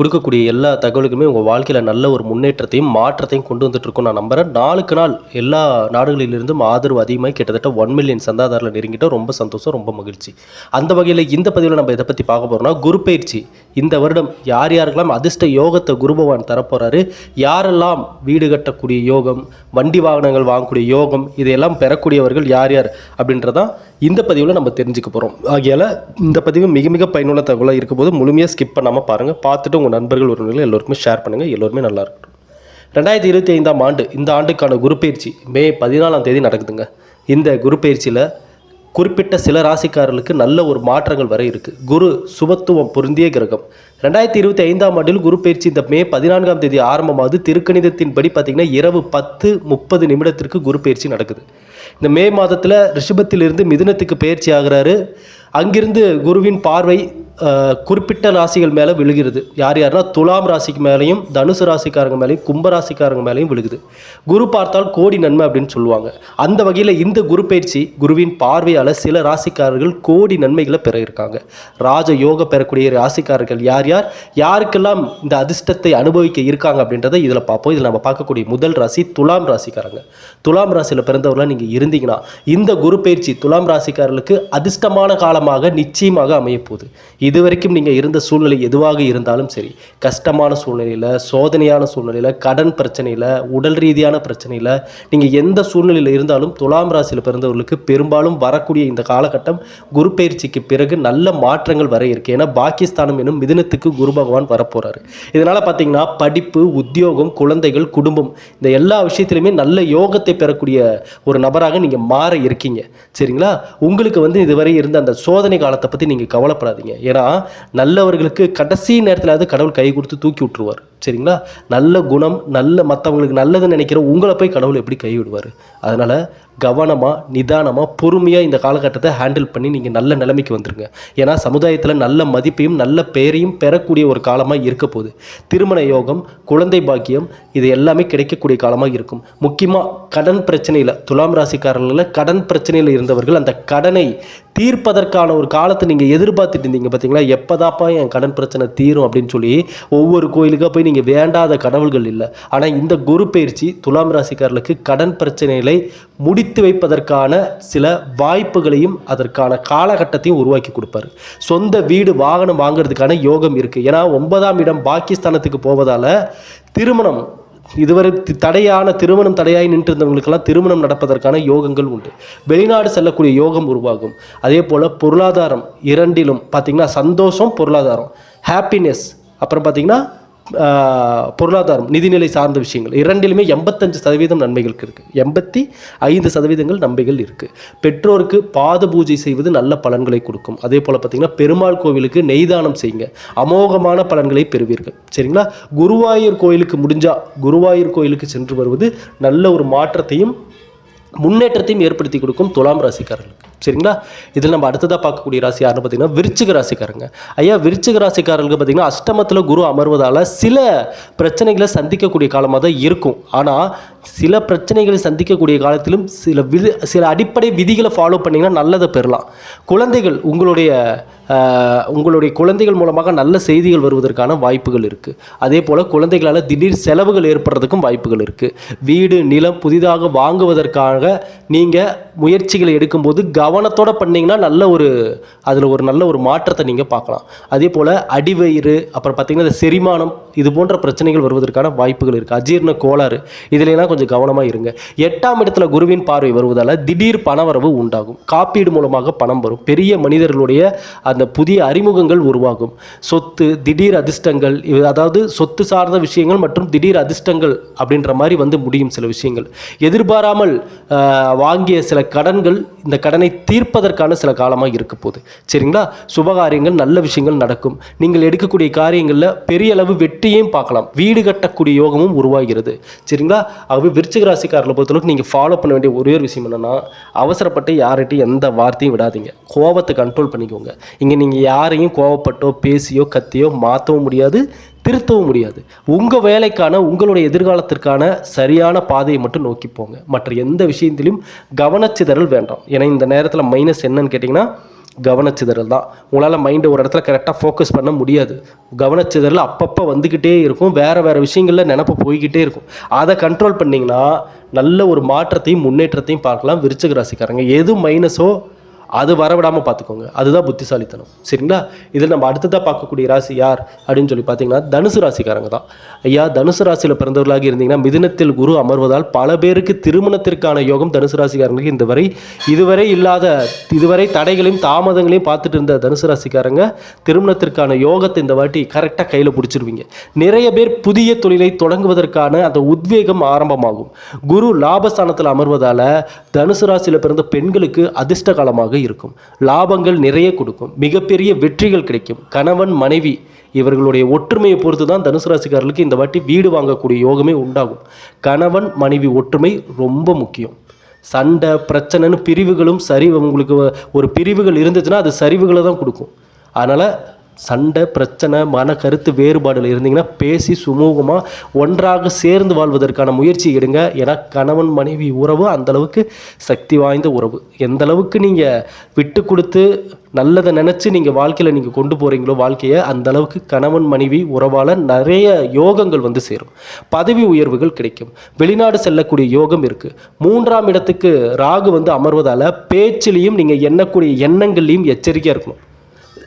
கொடுக்கக்கூடிய எல்லா தகவலுக்குமே உங்கள் வாழ்க்கையில் நல்ல ஒரு முன்னேற்றத்தையும் மாற்றத்தையும் கொண்டு வந்துட்டுருக்கோம் நான் நம்புகிறேன் நாளுக்கு நாள் எல்லா நாடுகளிலிருந்தும் ஆதரவு அதிகமாக கிட்டத்தட்ட ஒன் மில்லியன் சந்தாதாரில் நெருங்கிட்டோம். ரொம்ப சந்தோஷம் ரொம்ப மகிழ்ச்சி. அந்த வகையில் இந்த பதிவில் நம்ம இதை பற்றி பார்க்க போகிறோம்னா குரு பயிற்சி. இந்த வருடம் யார் யாருக்கெல்லாம் அதிர்ஷ்ட யோகத்தை குருபவான் தரப்போகிறாரு யாரெல்லாம் வீடு கட்டக்கூடிய யோகம் வண்டி வாகனங்கள் வாங்கக்கூடிய யோகம் இதையெல்லாம் பெறக்கூடியவர்கள் யார் யார் அப்படின்றதான் இந்த பதிவில் நம்ம தெரிஞ்சுக்க போகிறோம் ஆகையால் இந்த பதிவு மிக மிக பயனுள்ள தகவலாக இருக்கும் போது முழுமையாக ஸ்கிப் பண்ணாமல் பாருங்கள் பார்த்துட்டு உங்கள் நண்பர்கள் உறவினர்கள் எல்லோருக்குமே ஷேர் பண்ணுங்கள் எல்லோருமே நல்லா இருக்கட்டும். ரெண்டாயிரத்தி இருபத்தி ஐந்தாம் ஆண்டு இந்த ஆண்டுக்கான குரு பயிற்சி மே பதினாலாம் தேதி நடக்குதுங்க. இந்த குரு பயிற்சியில் குறிப்பிட்ட சில ராசிக்காரர்களுக்கு நல்ல ஒரு மாற்றங்கள் வர இருக்குது குரு சுபத்துவம் பொருந்திய கிரகம். ரெண்டாயிரத்தி இருபத்தி ஐந்தாம் ஆண்டில் குரு பயிற்சி இந்த மே பதினான்காம் தேதி ஆரம்பமாவது திருக்கணிதத்தின்படி பார்த்தீங்கன்னா இரவு பத்து முப்பது நிமிடத்திற்கு குரு பயிற்சி நடக்குது. இந்த மே மாதத்தில் ரிஷபத்திலிருந்து மிதுனத்துக்கு பயிற்சி ஆகிறாரு. அங்கிருந்து குருவின் பார்வை குறிப்பிட்ட ராசிகள் மேலே விழுகிறது. யார் யாருன்னா துலாம் ராசிக்கு மேலேயும் தனுசு ராசிக்காரங்க மேலேயும் கும்ப ராசிக்காரங்க மேலேயும் விழுகுது. குரு பார்த்தால் கோடி நன்மை அப்படின்னு சொல்லுவாங்க. அந்த வகையில் இந்த குரு பயிற்சி குருவின் பார்வையால் சில ராசிக்காரர்கள் கோடி நன்மைகளை பெற இருக்காங்க. ராஜ யோக பெறக்கூடிய ராசிக்காரர்கள் யார் யார்? யாருக்கெல்லாம் இந்த அதிர்ஷ்டத்தை அனுபவிக்க இருக்காங்க அப்படின்றத இதில் பார்ப்போம். இதில் நம்ம பார்க்கக்கூடிய முதல் ராசி துலாம் ராசிக்காரங்க. துலாம் ராசியில் பிறந்தவர்களாக நீங்கள் இருந்தீங்கன்னா இந்த குரு பயிற்சி துலாம் ராசிக்காரர்களுக்கு அதிர்ஷ்டமான காலமாக நிச்சயமாக அமையப்போகுது இதுவரைக்கும் நீங்கள் இருந்த சூழ்நிலை எதுவாக இருந்தாலும் சரி கஷ்டமான சூழ்நிலையில் சோதனையான சூழ்நிலையில் கடன் பிரச்சனையில் உடல் ரீதியான பிரச்சனையில் நீங்கள் எந்த சூழ்நிலையில் இருந்தாலும் துலாம் ராசியில் பிறந்தவர்களுக்கு பெரும்பாலும் வரக்கூடிய இந்த காலகட்டம் குரு பயிற்சிக்கு பிறகு நல்ல மாற்றங்கள் வர இருக்குது ஏன்னா பாகிஸ்தானம் என்னும் மிதினத்துக்கு குரு பகவான் வரப்போகிறாரு இதனால் பார்த்தீங்கன்னா படிப்பு உத்தியோகம் குழந்தைகள் குடும்பம் இந்த எல்லா விஷயத்திலுமே நல்ல யோகத்தை பெறக்கூடிய ஒரு நபராக நீங்கள் மாற இருக்கீங்க. சரிங்களா? உங்களுக்கு வந்து இதுவரை இருந்த அந்த சோதனை காலத்தை பற்றி நீங்கள் கவலைப்படாதீங்க. ஏன்னா நல்லவர்களுக்கு கடைசி நேரத்தில் அது கடவுள் கை கொடுத்து தூக்கி விட்டுருவார். சரிங்களா? நல்ல குணம் நல்ல மற்றவங்களுக்கு நல்லதுன்னு நினைக்கிற உங்களை போய் கடவுள் எப்படி கைவிடுவார் அதனால் கவனமாக நிதானமாக பொறுமையாக இந்த காலகட்டத்தை ஹேண்டில் பண்ணி நீங்கள் நல்ல நிலைமைக்கு வந்துருங்க. ஏன்னா சமுதாயத்தில் நல்ல மதிப்பையும் நல்ல பெயரையும் பெறக்கூடிய ஒரு காலமாக இருக்க போகுது. திருமண யோகம் குழந்தை பாக்கியம் இது எல்லாமே கிடைக்கக்கூடிய காலமாக இருக்கும். முக்கியமாக கடன் பிரச்சனையில் துலாம் ராசிக்காரர்களில் கடன் பிரச்சனையில் இருந்தவர்கள் அந்த கடனை தீர்ப்பதற்கான ஒரு காலத்தை நீங்கள் எதிர்பார்த்துட்டு இருந்தீங்க பார்த்தீங்களா எப்போதாப்பா என் கடன் பிரச்சனை தீரும் அப்படின்னு சொல்லி ஒவ்வொரு கோயிலுக்காக போய் நீங்கள் வேண்டாத கடவுள்கள் இல்லை. ஆனால் இந்த குரு பயிற்சி துலாம் ராசிக்காரர்களுக்கு கடன் பிரச்சனைகளை முடித்து வைப்பதற்கான சில வாய்ப்புகளையும் அதற்கான காலகட்டத்தையும் உருவாக்கி கொடுப்பார். சொந்த வீடு வாகனம் வாங்குறதுக்கான யோகம் இருக்குது ஏன்னா ஒன்பதாம் இடம் பாகிஸ்தானத்துக்கு போவதால் திருமணம் இதுவரை தடையான திருமணம் தடையாய் நின்றிருந்தவங்களுக்கெல்லாம் திருமணம் நடப்பதற்கான யோகங்கள் உண்டு. வெளிநாடு செல்லக்கூடிய யோகம் உருவாகும். அதே போல் பொருளாதாரம் இரண்டிலும் பார்த்திங்கன்னா சந்தோஷம் பொருளாதாரம். ஹாப்பினஸ் அப்புறம் பார்த்திங்கன்னா பொருளாதாரம் நிதிநிலை சார்ந்த விஷயங்கள். இரண்டிலுமே எண்பத்தஞ்சு சதவீதம் நன்மைகள் இருக்குது எண்பத்தி ஐந்து சதவீதங்கள் நன்மைகள் இருக்குது பெற்றோருக்கு பாத பூஜை செய்வது நல்ல பலன்களை கொடுக்கும். அதே போல் பார்த்திங்கன்னா பெருமாள் கோவிலுக்கு நெய்தானம் செய்யுங்க. அமோகமான பலன்களை பெறுவீர்கள். சரிங்களா? குருவாயூர் கோயிலுக்கு முடிஞ்சால் குருவாயூர் கோயிலுக்கு சென்று வருவது நல்ல ஒரு மாற்றத்தையும் முன்னேற்றத்தையும் ஏற்படுத்தி கொடுக்கும் துலாம் ராசிக்காரர்களுக்கு. சரிங்களா? இதில் நம்ம அடுத்ததாக பார்க்கக்கூடிய ராசி யாருன்னு பார்த்தீங்கன்னா விருச்சிக ராசிக்காரங்க. ஐயா விருச்சிக ராசிக்காரர்களுக்கு பார்த்தீங்கன்னா அஷ்டமத்தில் குரு அமர்வதால் சில பிரச்சனைகளை சந்திக்கக்கூடிய காலமாக தான் இருக்கும். ஆனால் சில பிரச்சனைகளை சந்திக்கக்கூடிய காலத்திலும் சில விதி சில அடிப்படை விதிகளை ஃபாலோ பண்ணிங்கன்னா நல்லதை பெறலாம். குழந்தைகள் உங்களுடைய உங்களுடைய குழந்தைகள் மூலமாக நல்ல செய்திகள் வருவதற்கான வாய்ப்புகள் இருக்குது அதே போல் குழந்தைகளால் திடீர் செலவுகள் ஏற்படுறதுக்கும் வாய்ப்புகள் இருக்குது வீடு நிலம் புதிதாக வாங்குவதற்காக நீங்கள் முயற்சிகளை எடுக்கும்போது கவனத்தோடு பண்ணிங்கன்னா நல்ல ஒரு அதில் ஒரு நல்ல ஒரு மாற்றத்தை நீங்கள் பார்க்கலாம். அதே போல் அடிவயிறு அப்புறம் பார்த்திங்கன்னா இந்த செரிமானம் இது போன்ற பிரச்சனைகள் வருவதற்கான வாய்ப்புகள் இருக்குது அஜீரண கோளாறு இதுலலாம் கொஞ்சம் கவனமாக இருங்க. எட்டாம் இடத்துல குருவின் பார்வை வருவதால் திடீர் பணவரவு உண்டாகும். காப்பீடு மூலமாக பணம் வரும். பெரிய மனிதர்களுடைய அந்த புதிய அறிமுகங்கள் உருவாகும். சொத்து திடீர் அதிர்ஷ்டங்கள் இது அதாவது சொத்து சார்ந்த விஷயங்கள் மற்றும் திடீர் அதிர்ஷ்டங்கள் அப்படின்ற மாதிரி வந்து முடியும் சில விஷயங்கள். எதிர்பாராமல் வாங்கிய சில கடன்கள் இந்த கடனை தீர்ப்பதற்கான சில காலமாக இருக்க போகுது. சரிங்களா? சுபகாரியங்கள் நல்ல விஷயங்கள் நடக்கும். நீங்கள் எடுக்கக்கூடிய காரியங்களில் பெரிய அளவு வெற்றியையும் பார்க்கலாம். வீடு கட்டக்கூடிய யோகமும் உருவாகிறது. சரிங்களா? ஆகவே விருச்சிக ராசிக்காரர்களை பொறுத்தளவுக்கு நீங்கள் ஃபாலோ பண்ண வேண்டிய ஒரே ஒரு விஷயம் என்னென்னா அவசரப்பட்டு யார்கிட்டையும் எந்த வார்த்தையும் விடாதீங்க. கோபத்தை கண்ட்ரோல் பண்ணிக்கோங்க. இங்கே நீங்கள் யாரையும் கோவப்பட்டோ பேசியோ கத்தியோ மாற்றவும் முடியாது. திருத்தவும் முடியாது. உங்கள் வேலைக்கான உங்களுடைய எதிர்காலத்திற்கான சரியான பாதையை மட்டும் நோக்கி போங்க. மற்ற எந்த விஷயத்திலும் கவனச்சிதறல் வேண்டாம். ஏன்னா இந்த நேரத்தில் மைனஸ் என்னன்னு கேட்டிங்கன்னா கவனச்சிதறல் தான். உங்களால் மைண்டை ஒரு இடத்துல கரெக்டாக ஃபோக்கஸ் பண்ண முடியாது. கவனச்சிதறல் அப்பப்போ வந்துக்கிட்டே இருக்கும். வேறு வேறு விஷயங்களில் நினப்பு போய்கிட்டே இருக்கும். அதை கண்ட்ரோல் பண்ணிங்கன்னா நல்ல ஒரு மாற்றத்தையும் முன்னேற்றத்தையும் பார்க்கலாம். விருச்சிக ராசிக்காரங்க. எது மைனஸோ அது வரவிடாமல் பார்த்துக்கோங்க. அதுதான் புத்திசாலித்தனம். சரிங்களா? இதில் நம்ம அடுத்ததாக பார்க்கக்கூடிய ராசி யார் அப்படின்னு சொல்லி பார்த்தீங்கன்னா தனுசு ராசிக்காரங்க தான். ஐயா தனுசு ராசியில் பிறந்தவர்களாக இருந்தீங்கன்னா மிதினத்தில் குரு அமர்வதால் பல பேருக்கு திருமணத்திற்கான யோகம் தனுசு ராசிக்காரங்களுக்கு இந்த வரை இதுவரை இல்லாத இதுவரை தடைகளையும் தாமதங்களையும் பார்த்துட்டு இருந்த தனுசு ராசிக்காரங்க திருமணத்திற்கான யோகத்தை இந்த வாட்டி கரெக்டாக கையில் பிடிச்சிருவீங்க. நிறைய பேர் புதிய தொழிலை தொடங்குவதற்கான அந்த உத்வேகம் ஆரம்பமாகும். குரு லாபஸ்தானத்தில் அமர்வதால் தனுசு ராசியில் பிறந்த பெண்களுக்கு அதிர்ஷ்ட காலமாக இருக்கும். லாபங்கள் நிறைய கொடுக்கும். மிகப்பெரிய வெற்றிகள் கிடைக்கும். கணவன் மனைவி இவர்களுடைய ஒற்றுமையை பொறுத்து தான் தனுசு ராசிக்காரர்களுக்கு இந்த வாட்டி வீடு வாங்கக்கூடிய யோகமே உண்டாகும். கணவன் மனைவி ஒற்றுமை ரொம்ப முக்கியம். சண்டை பிரச்சனைன்னு பிரிவுகளும் சரி உங்களுக்கு ஒரு பிரிவுகள் இருந்துச்சுன்னா அது சரிவுகளை தான் கொடுக்கும். அதனால் சண்டை பிரச்சனை மன கருத்து வேறுபாடுகள் இருந்தீங்கன்னா பேசி சுமூகமாக ஒன்றாக சேர்ந்து வாழ்வதற்கான முயற்சி எடுங்க. ஏன்னா கணவன் மனைவி உறவு அந்தளவுக்கு சக்தி வாய்ந்த உறவு. எந்த அளவுக்கு நீங்கள் விட்டு கொடுத்து நல்லதை நினச்சி நீங்கள் வாழ்க்கையில் நீங்கள் கொண்டு போகிறீங்களோ வாழ்க்கையை அந்த அளவுக்கு கணவன் மனைவி உறவால் நிறைய யோகங்கள் வந்து சேரும். பதவி உயர்வுகள் கிடைக்கும். வெளிநாடு செல்லக்கூடிய யோகம் இருக்குது மூன்றாம் இடத்துக்கு ராகு வந்து அமர்வதால் பேச்சிலையும் நீங்கள் எண்ணக்கூடிய எண்ணங்கள்லையும் எச்சரிக்கையாக இருக்கணும்.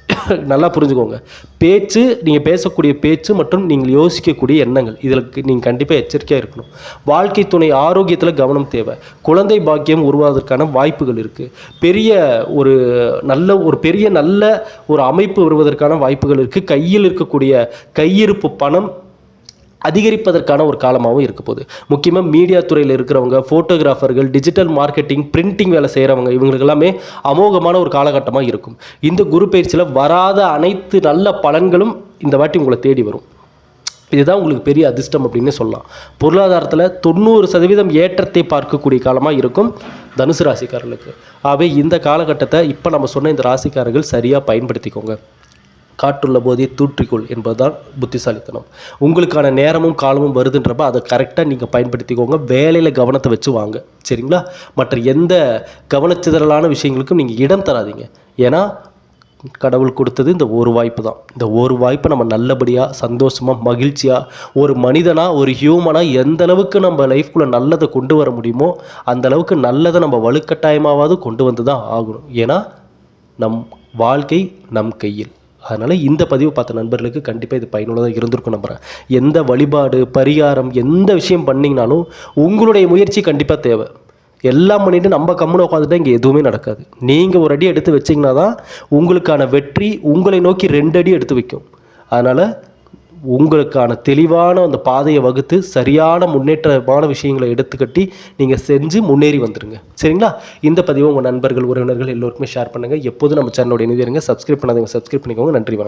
நல்லா புரிஞ்சுக்கோங்க. பேச்சு நீங்கள் பேசக்கூடிய பேச்சு மற்றும் நீங்கள் யோசிக்கக்கூடிய எண்ணங்கள். இதில் நீங்கள் கண்டிப்பாக எச்சரிக்கையாக இருக்கணும். வாழ்க்கை துணை ஆரோக்கியத்தில் கவனம் தேவை. குழந்தை பாக்கியம் உருவாவதற்கான வாய்ப்புகள் இருக்குது பெரிய ஒரு நல்ல ஒரு பெரிய நல்ல ஒரு அமைப்பு வருவதற்கான வாய்ப்புகள் இருக்குது கையில் இருக்கக்கூடிய கையிருப்பு பணம் அதிகரிப்பதற்கான ஒரு காலமாகவும் இருக்க போகுது. முக்கியமாக மீடியா துறையில் இருக்கிறவங்க ஃபோட்டோகிராஃபர்கள் டிஜிட்டல் மார்க்கெட்டிங் பிரிண்டிங் வேலை செய்கிறவங்க இவங்களுக்கு எல்லாமே அமோகமான ஒரு காலகட்டமாக இருக்கும். இந்த குரு பயிற்சியில் வராத அனைத்து நல்ல பலன்களும் இந்த வாட்டி உங்களை தேடி வரும். இதுதான் உங்களுக்கு பெரிய அதிர்ஷ்டம் அப்படின்னு சொல்லலாம். பொருளாதாரத்தில் தொண்ணூறு சதவீதம் ஏற்றத்தை பார்க்கக்கூடிய காலமாக இருக்கும் தனுசு ராசிக்காரர்களுக்கு. ஆகவே இந்த காலகட்டத்தை இப்போ நம்ம சொன்ன இந்த ராசிக்காரர்கள் சரியாக பயன்படுத்திக்கோங்க. காற்றுள்ள போதே தூற்றிக்கொள் என்பதுதான் புத்திசாலித்தனம். உங்களுக்கான நேரமும் காலமும் வருதுன்றப்ப அதை கரெக்டாக நீங்கள் பயன்படுத்திக்கோங்க. வேலையில் கவனத்தை வச்சு வாங்க. சரிங்களா? மற்ற எந்த கவனச்சிதறலான விஷயங்களுக்கும் நீங்கள் இடம் தராதீங்க. ஏன்னா கடவுள் கொடுத்தது இந்த ஒரு வாய்ப்பு தான். இந்த ஒரு வாய்ப்பை நம்ம நல்லபடியாக சந்தோஷமாக மகிழ்ச்சியாக ஒரு மனிதனாக ஒரு ஹியூமனாக எந்த அளவுக்கு நம்ம லைஃப்குள்ளே நல்லதை கொண்டு வர முடியுமோ அந்த அளவுக்கு நல்லதை நம்ம வலுக்கட்டாயமாவது கொண்டு வந்து தான் ஆகணும். ஏன்னா நம் வாழ்க்கை நம் கையில். அதனால் இந்த பதிவு பார்த்த நண்பர்களுக்கு கண்டிப்பாக இது பயனுள்ளதாக இருந்திருக்கும் நம்புகிறேன் எந்த வழிபாடு பரிகாரம் எந்த விஷயம் பண்ணிங்கனாலும் உங்களுடைய முயற்சி கண்டிப்பாக தேவை. எல்லாம் பண்ணிட்டு நம்ம கம்முன்னு உட்காந்துட்டா இங்கே எதுவுமே நடக்காது. நீங்கள் ஒரு அடி எடுத்து வச்சிங்கன்னா தான் உங்களுக்கான வெற்றி உங்களை நோக்கி ரெண்டு அடி எடுத்து வைக்கும். அதனால் உங்களுக்கான தெளிவான அந்த பாதையை வகுத்து சரியான முன்னேற்றமான விஷயங்களை எடுத்துக்கட்டி நீங்கள் செஞ்சு முன்னேறி வந்துடுங்க சரிங்களா? இந்த பதிவை உங்கள் நண்பர்கள் உறவினர்கள் எல்லோருக்குமே ஷேர் பண்ணுங்கள் எப்போதும் நம்ம சேனலோட இணைந்திருங்க. சப்ஸ்கிரைப் பண்ணாதவங்க சப்ஸ்கிரைப் பண்ணிக்கோங்க. நன்றி வணக்கம்.